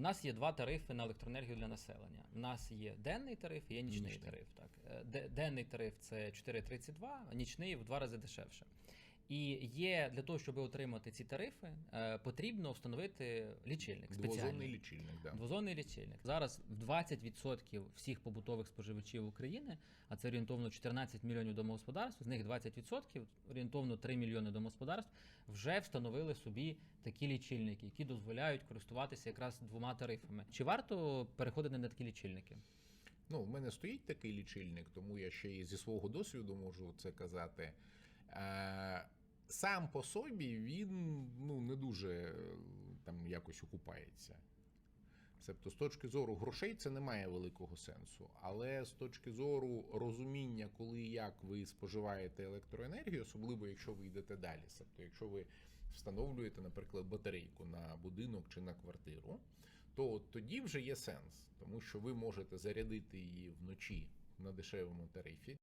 У нас є два тарифи на електроенергію для населення. У нас є денний тариф і є нічний, Нічний. тариф. Так. Е, Денний тариф це 4,32, а нічний в два рази дешевше. І є для того, щоб отримати ці тарифи, е, потрібно встановити лічильник Двозонний лічильник, да. Двозонний лічильник. Зараз в 20% всіх побутових споживачів України, а це орієнтовно 14 мільйонів домогосподарств, з них 20%, орієнтовно 3 мільйони домогосподарств, вже встановили собі такі лічильники, які дозволяють користуватися якраз двома тарифами. Чи варто переходити на такі лічильники? Ну, в мене стоїть такий лічильник, тому я ще і зі свого досвіду можу це казати. Сам по собі він ну, не дуже е, там якось окупається. Тобто, з точки зору грошей це не має великого сенсу. Але з точки зору розуміння, коли і як ви споживаєте електроенергію, особливо якщо ви йдете далі. Тобто, якщо ви встановлюєте, наприклад, батарейку на будинок чи на квартиру, то тоді вже є сенс, тому що ви можете зарядити її вночі на дешевому тарифі.